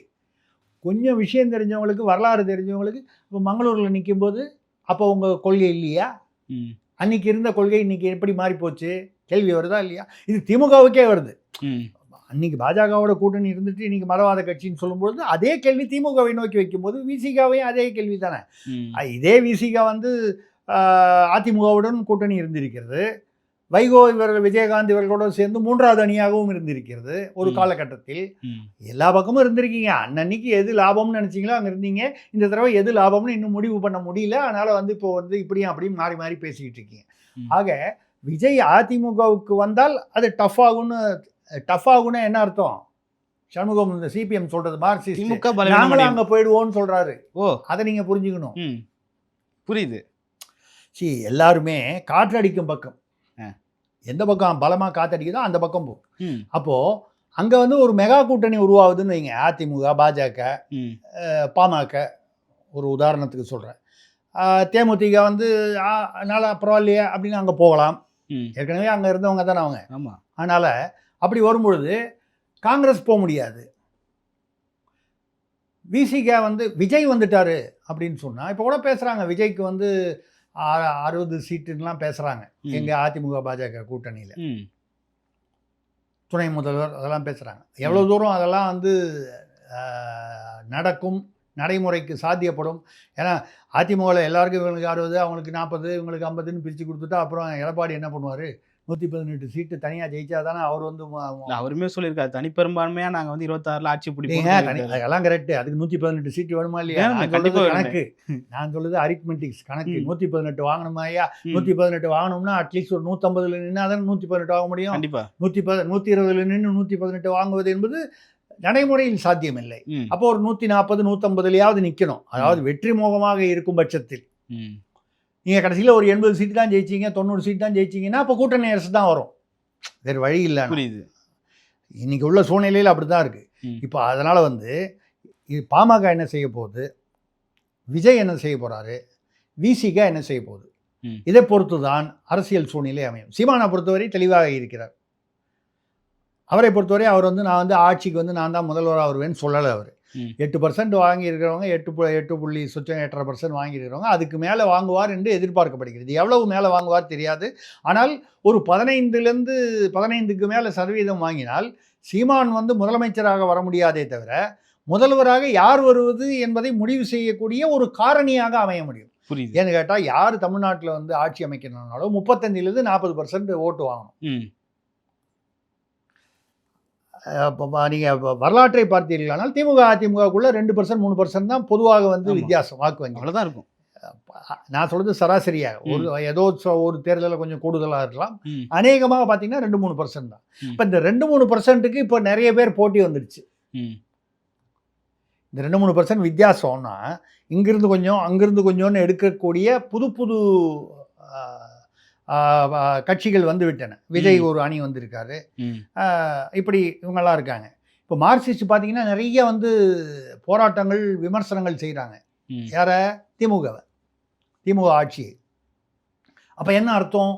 கொஞ்சம் விஷயம் தெரிஞ்சவங்களுக்கு வரலாறு தெரிஞ்சவங்களுக்கு இப்போ மங்களூரில் நிக்கும்போது அப்போ உங்கள் கொள்கை இல்லையா. அன்னைக்கு இருந்த கொள்கை இன்னைக்கு எப்படி மாறி போச்சு கேள்வி வருதா இல்லையா இது திமுகவுக்கே வருது. அன்னைக்கு பாஜகவோட கூட்டணி இருந்துட்டு இன்னைக்கு மதவாத கட்சின்னு சொல்லும்போது அதே கேள்வி திமுகவை நோக்கி வைக்கும்போது விசிகாவையும் அதே கேள்வி தானே. இதே விசிகா வந்து அதிமுகவுடன் கூட்டணி இருந்திருக்கிறது வைகோ இவர்கள் விஜயகாந்த் இவர்களோடு சேர்ந்து மூன்றாவது அணியாகவும் இருந்திருக்கிறது. ஒரு. காலகட்டத்தில். எல்லா பக்கமும் இருந்திருக்கீங்க. அன்னன்னைக்கு எது லாபம்னு நினச்சிங்களோ அங்கே இருந்தீங்க. இந்த தடவை எது லாபம்னு இன்னும் முடிவு பண்ண முடியல. அதனால் வந்து இப்போ வந்து இப்படியும் அப்படியும் மாறி மாறி பேசிக்கிட்டு இருக்கீங்க. ஆக விஜய் அதிமுகவுக்கு வந்தால் அது டஃப் ஆகும்னு டஃப் ஆகும்னா என்ன அர்த்தம்? சண்முகம் இந்த சிபிஎம் சொல்றது மார்க்சிஸ்ட் நாங்களும் அங்கே போயிடுவோம்னு சொல்றாரு. ஓ. அதை நீங்கள் புரிஞ்சுக்கணும். புரியுது. சி எல்லாருமே காற்றடிக்கும் பக்கம். எந்த பக்கம் பலமாக காற்றடிக்குதோ அந்த பக்கம் போ. அப்போது அங்கே வந்து ஒரு மெகா கூட்டணி உருவாகுதுன்னு வைங்க. அதிமுக பாஜக பாமக ஒரு உதாரணத்துக்கு சொல்கிறேன் தேமுதிக வந்து நல்லா பரவாயில்லையே அப்படின்னு அங்கே போகலாம். ஏற்கனவே அங்கே இருந்தவங்க தானே அவங்க. ஆமா. அதனால் அப்படி வரும்பொழுது காங்கிரஸ் போக முடியாது. விசிக வந்து விஜய் வந்துட்டாரு அப்படின்னு சொன்னால் இப்போ கூட பேசுகிறாங்க விஜய்க்கு வந்து அறுபது சீட்டுலாம் பேசுகிறாங்க. எங்கள் அதிமுக பாஜக கூட்டணியில். துணை முதல்வர் அதெல்லாம் பேசுகிறாங்க எவ்வளோ தூரம் அதெல்லாம் வந்து நடக்கும் நடைமுறைக்கு சாத்தியப்படும். ஏன்னா அதிமுகவில் எல்லாருக்கும் இவங்களுக்கு அறுபது அவங்களுக்கு நாற்பது இவங்களுக்கு ஐம்பதுன்னு பிரித்து கொடுத்துட்டா அப்புறம் எடப்பாடி என்ன பண்ணுவார்? நூற்றி பதினெட்டு சீட்டு தனியாக ஜெயிச்சா தானே அவர் வந்து அவருமே சொல்லியிருக்காரு. தனிப்பெரும்பான்மையா நாங்க வந்து இருபத்தாறுல ஆட்சி தனி அதெல்லாம் கரெக்ட் அதுக்கு நூற்றி பதினெட்டு சீட்டு வேணுமா இல்லையா? வேணுமே, நான் கண்டிப்பா சொல்றது வேணுமே. கணக்கு. நான் சொல்றது அரித்மெட்டிக்ஸ் கணக்கு. நூற்றி பதினெட்டு வாங்கணுமா ஐயா? நூற்றி பதினெட்டு வாங்கணும்னா அட்லீஸ்ட் ஒரு நூற்றம்பதுல நின்னா தானே நூற்றி பதினெட்டு வாங்க முடியும். கண்டிப்பா. நூற்றி பத நூற்றி இருபதுல நின்று நூற்றி பதினெட்டு வாங்குவது என்பது நடைமுறையில் சாத்தியமில்லை. அப்போ ஒரு நூற்றி நாற்பது நூற்றம்பதுலையாவது நிற்கணும் அதாவது வெற்றி மோகமாக இருக்கும் பட்சத்தில். நீங்கள் கடைசியில் ஒரு எண்பது சீட்டு தான் ஜெயிச்சீங்க தொண்ணூறு சீட் தான் ஜெயிச்சீங்கன்னா அப்போ கூட்டணி அரசு தான் வரும். வேறு வழி இல்லை. புரியுது. இன்னைக்கு உள்ள சூழ்நிலையில் அப்படி தான் இருக்குது. இப்போ அதனால் வந்து இது பாமக என்ன செய்ய போகுது? விஜய் என்ன செய்ய போகிறாரு விசிக என்ன செய்ய போகுது. இதை பொறுத்து தான் அரசியல் சூழ்நிலை அமையும். சீமானை பொறுத்தவரை தெளிவாக இருக்கிறார். அவரை பொறுத்தவரை அவர் வந்து நான் வந்து ஆட்சிக்கு வந்து நான் தான் முதல்வராக வருவேன்னு சொல்லலை அவர். எட்டு பர்சன்ட் வாங்கியிருக்கிறவங்க எட்டு எட்டு புள்ளி சுச்சம் எட்டரை பர்சன்ட் வாங்கியிருக்கிறவங்க அதுக்கு மேலே வாங்குவார் என்று எதிர்பார்க்கப்படுகிறது. எவ்வளவு மேலே வாங்குவார் தெரியாது. ஆனால் ஒரு பதினைந்துலேருந்து பதினைந்துக்கு மேலே சதவீதம் வாங்கினால் சீமான் வந்து முதலமைச்சராக வர முடியாதே தவிர முதல்வராக யார் வருவது என்பதை முடிவு செய்யக்கூடிய ஒரு காரணியாக அமைய முடியும். புரியுது. ஏன்னு கேட்டால் யார் தமிழ்நாட்டில் வந்து ஆட்சி அமைக்கணும்னாலும் முப்பத்தஞ்சிலேருந்து நாற்பது பர்சன்ட் ஓட்டு வாங்கணும். நீங்கள் வரலாற்றை பார்த்தீர்களானால் திமுக அதிமுகக்குள்ள ரெண்டு பர்சன்ட் மூணு பர்சன்ட் தான் பொதுவாக வந்து. வித்தியாசம் வாக்கு வங்கி. அவ்வளவுதான் இருக்கும். நான் சொல்றது சராசரியாக. ஒரு ஏதோ ஒரு தேர்தலில் கொஞ்சம் கூடுதலாக இருக்கலாம். அநேகமாக பார்த்தீங்கன்னா ரெண்டு மூணு பர்சன்ட் தான். இப்போ இந்த ரெண்டு மூணு பர்சன்ட்டுக்கு இப்போ நிறைய பேர் போட்டி வந்துடுச்சு. இந்த ரெண்டு மூணு பர்சன்ட் வித்தியாசம்னா இங்கிருந்து கொஞ்சம் அங்கிருந்து கொஞ்சம்னு எடுக்கக்கூடிய புது புது கட்சிகள் வந்து விட்டன விஜய். ஒரு அணி வந்திருக்காரு. இப்படி இவங்கெல்லாம் இருக்காங்க. இப்போ மார்க்சிஸ்ட் பார்த்தீங்கன்னா நிறைய வந்து போராட்டங்கள் விமர்சனங்கள் செய்கிறாங்க யார? திமுகவை. திமுக ஆட்சி அப்போ என்ன அர்த்தம்?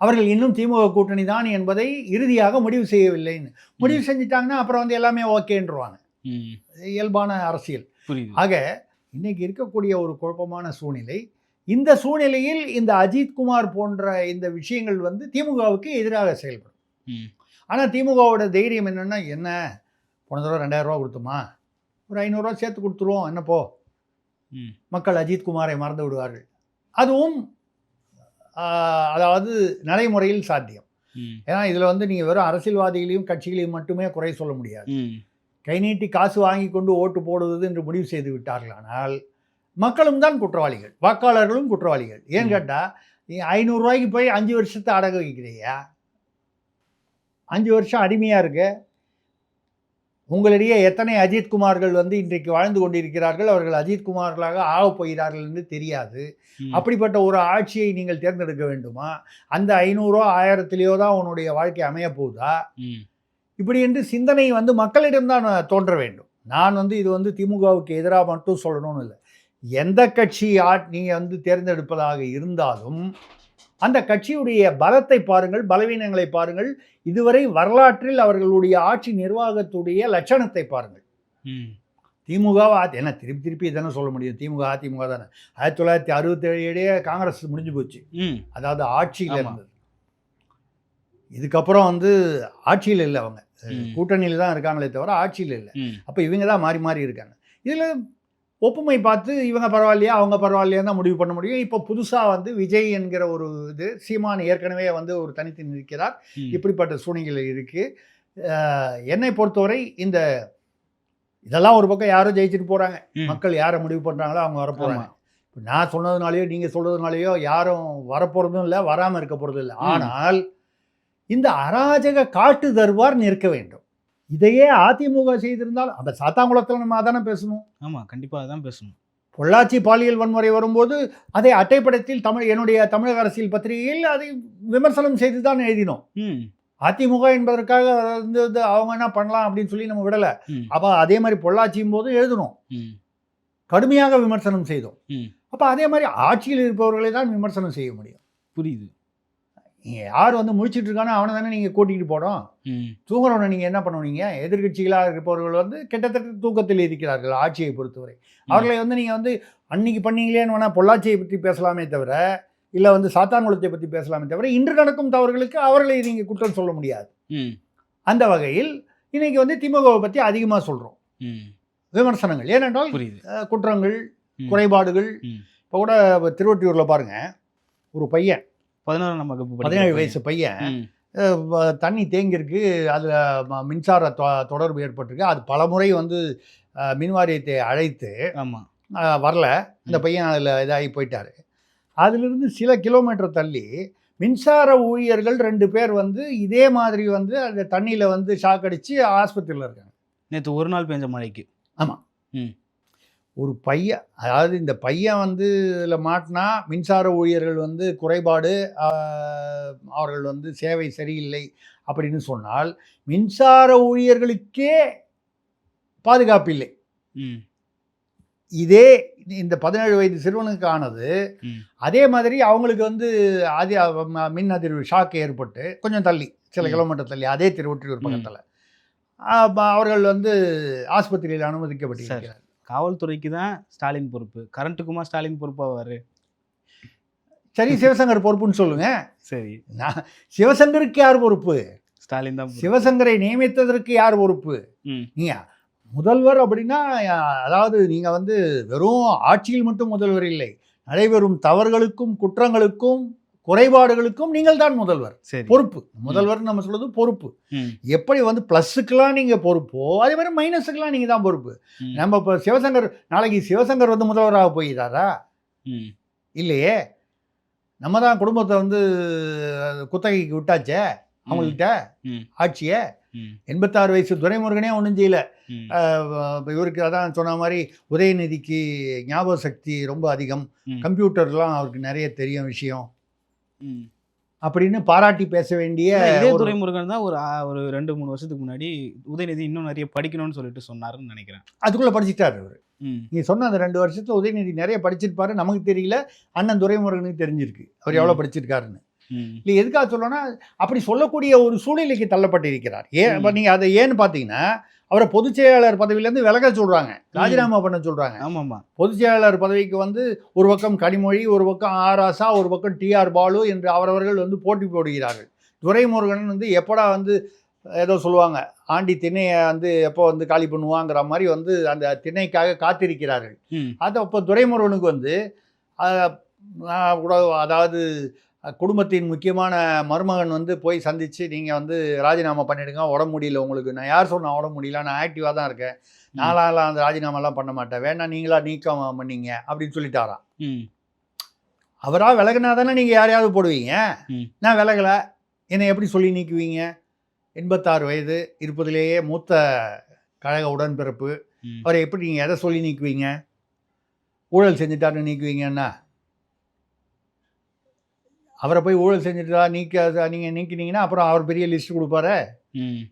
அவர்கள் இன்னும் திமுக கூட்டணி தான் என்பதை இறுதியாக முடிவு செய்யவில்லைன்னு. முடிவு செஞ்சுட்டாங்கன்னா அப்புறம் வந்து எல்லாமே ஓகேன்றுவாங்க. இயல்பான அரசியல். ஆக இன்னைக்கு இருக்கக்கூடிய ஒரு குழப்பமான சூழ்நிலை இந்த சூழ்நிலையில் இந்த அஜித்குமார் போன்ற இந்த விஷயங்கள் வந்து திமுகவுக்கு எதிராக செயல்படும். ஆனால் திமுகவோட தைரியம் என்னென்னா என்ன? போன தடவை ரெண்டாயிரம் ரூபா கொடுத்தோமா? ஒரு ஐநூறுரூவா சேர்த்து கொடுத்துருவோம். என்னப்போ மக்கள் அஜித்குமாரை மறந்து விடுவார்கள். அதுவும் அதாவது நடைமுறையில் சாத்தியம். ஏன்னா இதில் வந்து நீங்கள் வெறும் அரசியல்வாதிகளையும் கட்சிகளையும் மட்டுமே குறை சொல்ல முடியாது. கை நீட்டி காசு வாங்கி கொண்டு ஓட்டு போடுவது என்று முடிவு செய்து விட்டார்களானால் மக்களும் தான் குற்றவாளிகள் வாக்காளர்களும் குற்றவாளிகள். ஏன்னு ம். கேட்டால் நீ ஐநூறுரூவாய்க்கு போய் அஞ்சு வருஷத்தை அடகு வைக்கிறியா? அஞ்சு வருஷம் அடிமையாக இருக்க? உங்களிடையே எத்தனை அஜித்குமார்கள் வந்து இன்றைக்கு வாழ்ந்து கொண்டிருக்கிறார்கள்? அவர்கள் அஜித்குமார்களாக ஆகப் போகிறார்கள் என்று தெரியாது. அப்படிப்பட்ட ஒரு ஆட்சியை நீங்கள் தேர்ந்தெடுக்க வேண்டுமா? அந்த ஐநூறுரூவா ஆயிரத்திலேயோ தான் உன்னுடைய வாழ்க்கை அமைய போகுதா? இப்படி என்று சிந்தனை வந்து மக்களிடம்தான் தோன்ற வேண்டும். நான் வந்து இது வந்து திமுகவுக்கு எதிராக மட்டும் சொல்லணும்னு இல்லை. எந்த கட்சி நீங்கள் வந்து தேர்ந்தெடுப்பதாக இருந்தாலும் அந்த கட்சியுடைய பலத்தை பாருங்கள் பலவீனங்களை பாருங்கள். இதுவரை வரலாற்றில் அவர்களுடைய ஆட்சி நிர்வாகத்துடைய லட்சணத்தை பாருங்கள். திமுக என்ன திருப்பி திருப்பி தானே சொல்ல முடியும். திமுக அதிமுக தானே. ஆயிரத்தி தொள்ளாயிரத்தி அறுபத்தேழையே காங்கிரஸ் முடிஞ்சு போச்சு. அதாவது ஆட்சியில். இருந்தது. இதுக்கப்புறம் வந்து ஆட்சியில் இல்லை அவங்க. கூட்டணியில் தான் இருக்காங்களே தவிர ஆட்சியில் இல்லை. அப்போ இவங்க தான் மாறி மாறி இருக்காங்க. இதில் ஒப்புமை பார்த்து இவங்க பரவாயில்லையா அவங்க பரவாயில்லையா தான் முடிவு பண்ண முடியும் இப்போ புதுசாக வந்து விஜய் என்கிற ஒரு இது சீமான் ஏற்கனவே வந்து ஒரு தனித்து நிற்கிறார். இப்படிப்பட்ட சூழ்நிலை இருக்குது என்னை பொறுத்தவரை இந்த இதெல்லாம் ஒரு பக்கம் யாரோ ஜெயிச்சுட்டு போகிறாங்க. மக்கள் யாரை முடிவு பண்ணுறாங்களோ அவங்க வரப்போகிறாங்க. இப்போ நான் சொன்னதுனாலயோ நீங்கள் சொல்றதுனாலயோ யாரும் வரப்போகிறதும் இல்லை வராமல் இருக்க போகிறதும் இல்லை. ஆனால் இந்த அராஜக காட்டு தருவார் நிற்க வேண்டும் இதையே அதிமுக செய்திருந்தால் அந்த சாத்தாங்குளத்தில் நம்ம அதானே பேசணும்? ஆமா கண்டிப்பா அதான் பேசணும். பொள்ளாச்சி பாலியல் வன்முறை வரும்போது அதை அட்டைப்படத்தில் தமிழ் என்னுடைய தமிழக அரசியல் பத்திரிகையில் அதை விமர்சனம் செய்து தான் எழுதினோம் அதிமுக என்பதற்காக வந்து அவங்க என்ன பண்ணலாம் அப்படின்னு சொல்லி நம்ம விடலை. அப்போ அதே மாதிரி பொள்ளாச்சியும் போது எழுதணும் கடுமையாக விமர்சனம் செய்தோம். அப்போ அதே மாதிரி ஆட்சியில் இருப்பவர்களை தான் விமர்சனம் செய்ய முடியும். புரியுது. நீங்க யார் வந்து முழிச்சிட்டு இருக்கானோ அவனை தானே நீங்கள் கூட்டிகிட்டு போனோம் தூங்குறவனை நீங்கள் என்ன பண்ணுவீங்க எதிர்க்கட்சிகளாக இருப்பவர்கள் வந்து கிட்டத்தட்ட தூக்கத்தில் இருக்கிறார்கள் ஆட்சியை பொறுத்தவரை. அவர்களை வந்து நீங்கள் வந்து அன்னைக்கு பண்ணீங்களேன்னு வேணால் பொள்ளாச்சியை பற்றி பேசலாமே தவிர இல்லை வந்து சாத்தான்குளத்தை பற்றி பேசலாமே தவிர இன்று நடக்கும் தவறுகளுக்கு அவர்களை நீங்கள் குற்றம் சொல்ல முடியாது. அந்த வகையில் இன்னைக்கு வந்து திமுகவை பற்றி அதிகமாக சொல்கிறோம் விமர்சனங்கள். ஏனென்றால் குற்றங்கள். குறைபாடுகள். இப்போ கூட திருவொற்றியூரில் பாருங்க. ஒரு பையன் பதினோராம் வகுப்பு பதினேழு. வயசு பையன். ம். தண்ணி தேங்கியிருக்கு. அதில் மின்சார தொ- தொடர்பு ஏற்பட்டிருக்கு. அது பலமுறை வந்து அஹ், மின் வாரியத்தை அழைத்து ஆமா. அஹ், வரல. அந்த ம். பையன் அதில் இதாகி போயிட்டாரு. அதிலிருந்து சில கிலோமீட்டர் தள்ளி மின்சார ஊழியர்கள் ரெண்டு பேர் வந்து இதே மாதிரி வந்து அந்த தண்ணியில் வந்து ஷாக் அடித்து ஆஸ்பத்திரியில் இருக்காங்க. நேத்து ஒரு நாள் பெஞ்ச மழைக்கு. ஒரு பையன் அதாவது இந்த பையன் வந்து இதில் மாட்டினா மின்சார ஊழியர்கள் வந்து குறைபாடு அவர்கள் வந்து சேவை சரியில்லை அப்படின்னு சொன்னால் மின்சார ஊழியர்களுக்கே பாதுகாப்பு இல்லை இதே இந்த பதினேழு வயது சிறுவனுக்கானது. அதே மாதிரி அவங்களுக்கு வந்து அதி மின் அதிர்வு ஷாக் ஏற்பட்டு கொஞ்சம் தள்ளி சில. கிலோமீட்டர் தள்ளி அதே திருவொற்றியூர். பக்கத்தில் அவர்கள் வந்து ஆஸ்பத்திரியில் அனுமதிக்கப்பட்டிருக்கிறார் காவல்துறைக்கு தான் ஸ்டாலின் பொறுப்பு. கரண்ட்டுக்குமா ஸ்டாலின் பொறுப்பாவாரு சரி சிவசங்கர் பொறுப்புன்னு சொல்லுங்க. சரி. நான் சிவசங்கருக்கு யார் பொறுப்பு? ஸ்டாலின் தான். சிவசங்கரை நியமித்ததற்கு யார் பொறுப்பு? நீங்க முதல்வர் அப்படின்னா அதாவது நீங்க வந்து வெறும் ஆட்சியில் மட்டும் முதல்வர் இல்லை. நடைபெறும் தவறுகளுக்கும் குற்றங்களுக்கும் குறைபாடுகளுக்கும் நீங்கள் தான் முதல்வர். சரி. பொறுப்பு. முதல்வர் நம்ம சொல்றது பொறுப்பு. எப்படி வந்து ப்ளஸ்ஸுக்கெல்லாம் நீங்கள் பொறுப்போ அதே மாதிரி மைனஸுக்கெல்லாம் நீங்கள் தான் பொறுப்பு. நம்ம இப்போ சிவசங்கர் நாளைக்கு சிவசங்கர் வந்து முதல்வராக போயிட்டாரா ம். இல்லையே. நம்ம தான் குடும்பத்தை வந்து குத்தகைக்கு விட்டாச்சே அவங்கள்ட்ட. ஆட்சியை? எண்பத்தாறு வயசு துரைமுருகனே ஒன்றும் செய்யல. இவருக்கு அதான் சொன்ன மாதிரி உதயநிதிக்கு ஞாபக சக்தி ரொம்ப அதிகம். கம்ப்யூட்டர்லாம் அவருக்கு நிறைய தெரியும் விஷயம். அப்படின்னு பாராட்டி பேச வேண்டிய இதே துரைமுருகன் தான் ஒரு ஒரு ரெண்டு மூணு வருஷத்துக்கு முன்னாடி உதயநிதி இன்னும் நிறைய படிக்கணும்னு சொல்லிட்டு சொன்னாருன்னு நினைக்கிறேன். அதுக்குள்ளே படிச்சிட்டாரு அவர். நீ சொன்ன அந்த ரெண்டு வருஷத்துல உதயநிதி நிறைய படிச்சிருப்பாரு. நமக்கு தெரியல அண்ணன் துரைமுருகனுக்கு தெரிஞ்சிருக்கு. அவர் எவ்வளோ ம். படிச்சிருக்காருன்னு. இல்லை எதுக்காக சொல்லணும்னா அப்படி சொல்லக்கூடிய ஒரு சூழ்நிலைக்கு தள்ளப்பட்டிருக்கிறார். ஏன் ம். இப்போ நீங்கள் அதை ஏன்னு பார்த்தீங்கன்னா அவரை பொதுச் செயலாளர் பதவியிலேருந்து விலக சொல்கிறாங்க ராஜினாமா பண்ண சொல்கிறாங்க ஆமாம்மா. பொதுச் செயலாளர் பதவிக்கு வந்து ஒரு பக்கம் கனிமொழி ஒரு பக்கம் ஆராசா ஒரு பக்கம் டிஆர் பாலு என்று அவரவர்கள் வந்து போட்டி போடுகிறார்கள். துரைமுருகன் வந்து எப்படா வந்து ஏதோ சொல்லுவாங்க ஆண்டி திண்ணையை வந்து எப்போ வந்து காலி பண்ணுவாங்கிற மாதிரி வந்து அந்த திண்ணைக்காக காத்திருக்கிறார்கள். அது அப்போ துரைமுருகனுக்கு வந்து கூட அதாவது குடும்பத்தின் முக்கியமான மருமகன் வந்து போய் சந்தித்து நீங்கள் வந்து ராஜினாமா பண்ணிடுங்க உடம்பு முடியல உங்களுக்கு. நான் யார் சொன்னா உடம்பு முடியல நான் ஆக்டிவாக தான் இருக்கேன். நான்லாம் அந்த ராஜினாமாலாம் பண்ண மாட்டேன். வேணா நீங்களா நீக்கம் பண்ணீங்க அப்படின்னு சொல்லிட்டாராம். ம். அவரா விலகுனா தானே நீங்கள் யாரையாவது போடுவீங்க. நான் விலகலை. என்னை எப்படி சொல்லி நீக்குவீங்க? எண்பத்தாறு வயது இருப்பதிலேயே மூத்த கழக உடன்பிறப்பு. அவரை எப்படி நீங்கள் எதை சொல்லி நீக்குவீங்க? ஊழல் செஞ்சுட்டாருன்னு நீக்குவீங்கன்னா அவரை போய் ஊழல் செஞ்சுட்டா நீக்க நீங்கள் நீக்கினீங்கன்னா அப்புறம் அவர் பெரிய லிஸ்ட் கொடுப்பாரு? ம்.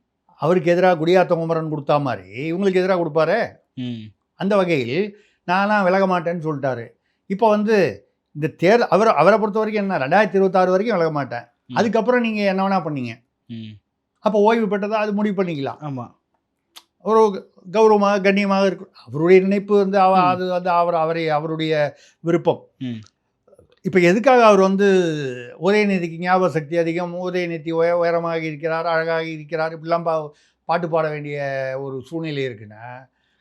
அவருக்கு எதிராக குடியாத்த குமரன் கொடுத்தா மாதிரி இவங்களுக்கு எதிராக கொடுப்பாரு? ம். அந்த வகையில் நான்லாம் விலக மாட்டேன்னு சொல்லிட்டாரு. இப்போ வந்து இந்த தேர் அவர் அவரை பொறுத்த வரைக்கும் என்ன ரெண்டாயிரத்தி இருபத்தாறு வரைக்கும் விலக மாட்டேன். அதுக்கப்புறம் நீங்கள் என்ன வேணா பண்ணீங்க. ம். அப்போ ஓய்வு பெற்றதா அது முடிவு பண்ணிக்கலாம். ஆமாம் ஒரு கௌரவமாக கண்ணியமாக இருக்கும் அவருடைய நினைப்பு வந்து. அது வந்து அவர் அவரை அவருடைய விருப்பம். ம். இப்போ எதுக்காக அவர் வந்து உதயநிதிக்கு ஞாபக சக்தி அதிகம்? உதயநிதி உய உயரமாக இருக்கிறார் அழகாக இருக்கிறார். இப்படிலாம் பா பாட்டு பாட வேண்டிய ஒரு சூழ்நிலை இருக்குன்னா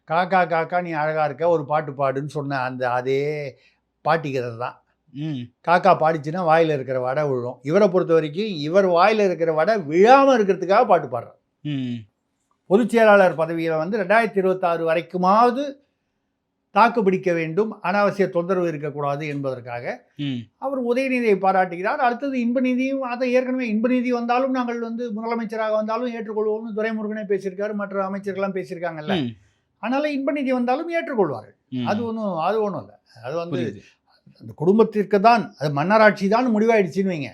காக்கா காக்கா நீ அழகா இருக்க ஒரு பாட்டு பாடுன்னு சொன்ன அந்த அதே பாட்டிக்கிறது? தான் காக்கா பாடிச்சுன்னா வாயில் இருக்கிற வடை விழும். இவரை பொறுத்த வரைக்கும் இவர் வாயில் இருக்கிற வடை விழாமல் இருக்கிறதுக்காக பாட்டு பாடுறார். பொதுச் செயலாளர் பதவியில் வந்து ரெண்டாயிரத்தி இருபத்தாறு வரைக்குமாவது தாக்கு பிடிக்க வேண்டும் அனாவசிய தொந்தரவு இருக்கக்கூடாது என்பதற்காக அவர் உதயநிதியை பாராட்டுகிறார். அடுத்தது இன்பநிதியும் அதை ஏற்கனவே இன்பநிதி வந்தாலும் நாங்கள் வந்து முதலமைச்சராக வந்தாலும் ஏற்றுக்கொள்வோம்னு துரைமுருகனே பேசியிருக்காரு மற்ற அமைச்சர்கள்லாம் பேசியிருக்காங்கல்ல. அதனால இன்பநிதி வந்தாலும் ஏற்றுக்கொள்வார்கள். அது ஒன்றும் அது ஒன்றும் இல்லை. அது வந்து அந்த குடும்பத்திற்கு தான் அது மன்னராட்சி தான் முடிவாயிடுச்சுன்னு வைங்க.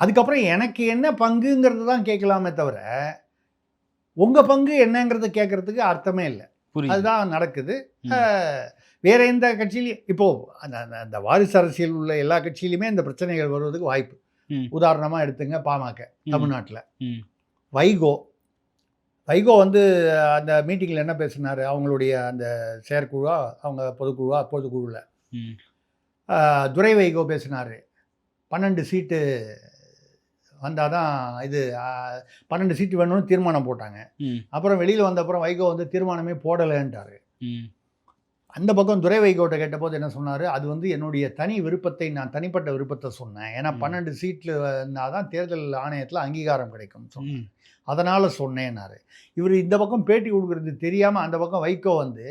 அதுக்கப்புறம் எனக்கு என்ன பங்குங்கிறது தான் கேட்கலாமே தவிர உங்கள் பங்கு என்னங்கிறத கேட்கறதுக்கு அர்த்தமே இல்லை. அதுதான் நடக்குது. வேற எந்த கட்சியிலையும் இப்போ அந்த அந்த- வாரிசு அரசியல் உள்ள எல்லா கட்சியிலுமே இந்த பிரச்சனைகள் வருவதற்கு வாய்ப்பு. உதாரணமாக எடுத்துங்க பாமக தமிழ்நாட்டில். வைகோ வைகோ வந்து அந்த மீட்டிங்கில் என்ன பேசினார்? அவங்களுடைய அந்த செயற்குழுவா அவங்க பொதுக்குழுவா பொதுக்குழுவில் துரை வைகோ பேசினார். பன்னெண்டு சீட்டு வந்தால் தான் இது பன்னெண்டு சீட்டு வேணும்னு தீர்மானம் போட்டாங்க. அப்புறம் வெளியில் வந்த அப்புறம் வைகோ வந்து தீர்மானமே போடலைன்ட்டார். அந்த பக்கம் துரை வைகோட்ட கேட்டபோது என்ன சொன்னார்? அது வந்து என்னுடைய தனி விருப்பத்தை நான் தனிப்பட்ட விருப்பத்தை சொன்னேன். ஏன்னா. பன்னெண்டு சீட்டில் இருந்தால் தான் தேர்தல் ஆணையத்தில் அங்கீகாரம் கிடைக்கும் சொன்னேன். அதனால் சொன்னேன்னாரு. இவர் இந்த பக்கம் பேட்டி கொடுக்குறது தெரியாமல் அந்த பக்கம் வைகோ வந்து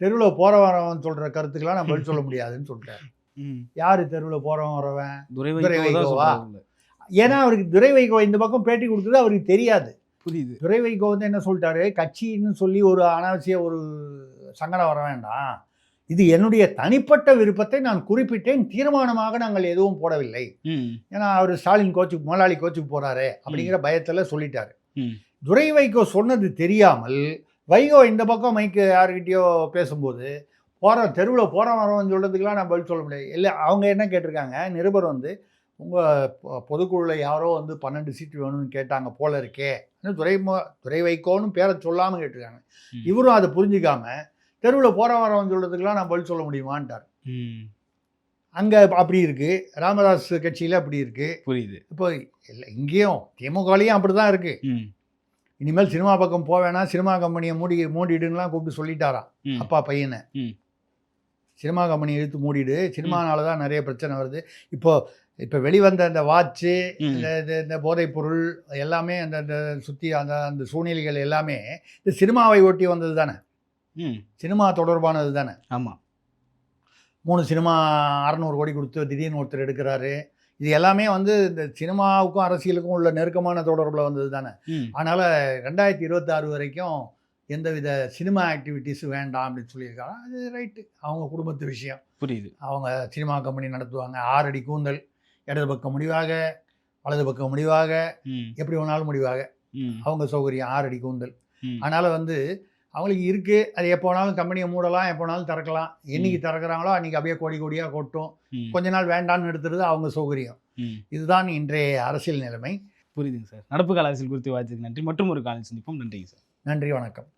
தெருவில் போகிற வரவன் சொல்கிற கருத்துக்கெல்லாம் நான் பதில் சொல்ல முடியாதுன்னு சொல்லிட்டார். யார் தெருவில் போகிறவன் வரவன்? துரை வைகோவா? ஏன்னா அவருக்கு துரை வைகோ இந்த பக்கம் பேட்டி கொடுத்தது அவருக்கு தெரியாது. புரியுது. துரை வைகோ வந்து என்ன சொல்லிட்டாரு? கட்சின்னு சொல்லி ஒரு அனாவசிய ஒரு சங்கடம் வர வேண்டாம். இது என்னுடைய தனிப்பட்ட விருப்பத்தை நான் குறிப்பிட்டேன். தீர்மானமாக நாங்கள் எதுவும் போடவில்லை. ஏன்னா அவர் ஸ்டாலின் கோச்சுக்கு முதலாளி கோச்சுக்கு போறாரு அப்படிங்கிற பயத்தில் சொல்லிட்டாரு. துரை வைகோ சொன்னது தெரியாமல் வைகோ இந்த பக்கம் மைக்கு யாருக்கிட்டயோ பேசும்போது போகிற தெருவில் போகிற வரவன் சொல்கிறதுக்கெலாம் நான் பதில் சொல்ல முடியாது. இல்லை அவங்க என்ன கேட்டிருக்காங்க? நிருபர் வந்து உங்கள் பொதுக்குழுவில் யாரோ வந்து பன்னெண்டு சீட்டு வேணும்னு கேட்டாங்க போல இருக்கே. மோ- துரை வைகோன்னு பேரை சொல்லாமல் கேட்டிருக்காங்க. இவரும் அதை புரிஞ்சுக்காம தெருவில் போகிற வரவன் சொல்கிறதுக்கெலாம் நான் பதில் சொல்ல முடியுமான்ட்டார். அங்கே அப்படி இருக்குது ராமதாஸ் கட்சியில் அப்படி இருக்குது புரியுது. இப்போ இல்லை இங்கேயும் திமுகலையும் அப்படி தான் இருக்குது இனிமேல் சினிமா பக்கம் போவேனா சினிமா கம்பெனியை மூடி மூடிடுன்னுலாம் கூப்பிட்டு சொல்லிட்டாராம் அப்பா பையனை. சினிமா கம்பெனி இழுத்து மூடிடு. சினிமானால தான் நிறைய பிரச்சனை வருது. இப்போ இப்போ வெளிவந்த இந்த வாட்சு. இந்த இந்த- இந்த போதைப் பொருள் எல்லாமே அந்த அந்த சுற்றி அந்த அந்த சூழ்நிலைகள் எல்லாமே இந்த சினிமாவை ஒட்டி வந்தது தானே? சினிமா தொடர்பானது தானே? ஆமா. மூணு சினிமா அறநூறு கோடி கொடுத்து திடீர்னு ஒருத்தர் எடுக்கிறாரு. இது எல்லாமே வந்து இந்த சினிமாவுக்கும் அரசியலுக்கும் உள்ள நெருக்கமான தொடர்பில் வந்தது தானே? அதனால் ரெண்டாயிரத்தி இருபத்தாறு வரைக்கும் எந்தவித சினிமா ஆக்டிவிட்டீஸும் வேண்டாம் அப்படின்னு சொல்லியிருக்காங்க. அது ரைட்டு அவங்க குடும்பத்து விஷயம். புரியுது. அவங்க சினிமா கம்பெனி நடத்துவாங்க. ஆறடி கூந்தல். இடது பக்கம் முடிவாக வலது பக்கம் முடிவாக எப்படி வேணாலும் முடிவாக. அவங்க சௌகரியம் ஆறடி கூந்தல். அதனால் வந்து அவங்களுக்கு இருக்குது அது எப்போ வேணாலும் கம்பெனியை மூடலாம் எப்போ வேணாலும் திறக்கலாம். என்னைக்கு திறக்கிறாங்களோ அன்றைக்கி அப்படியே கோடி கோடியாக கொட்டும். கொஞ்ச நாள் வேண்டான்னு எடுத்துறது அவங்க சௌகரியம். இதுதான் இன்றைய அரசியல் நிலைமை. புரியுதுங்க சார். நடப்பு கால அரசியல் குறித்து வாய்ச்சதுக்கு நன்றி. மற்றும் ஒரு காலம் சந்திப்போம். நன்றிங்க சார். நன்றி வணக்கம்.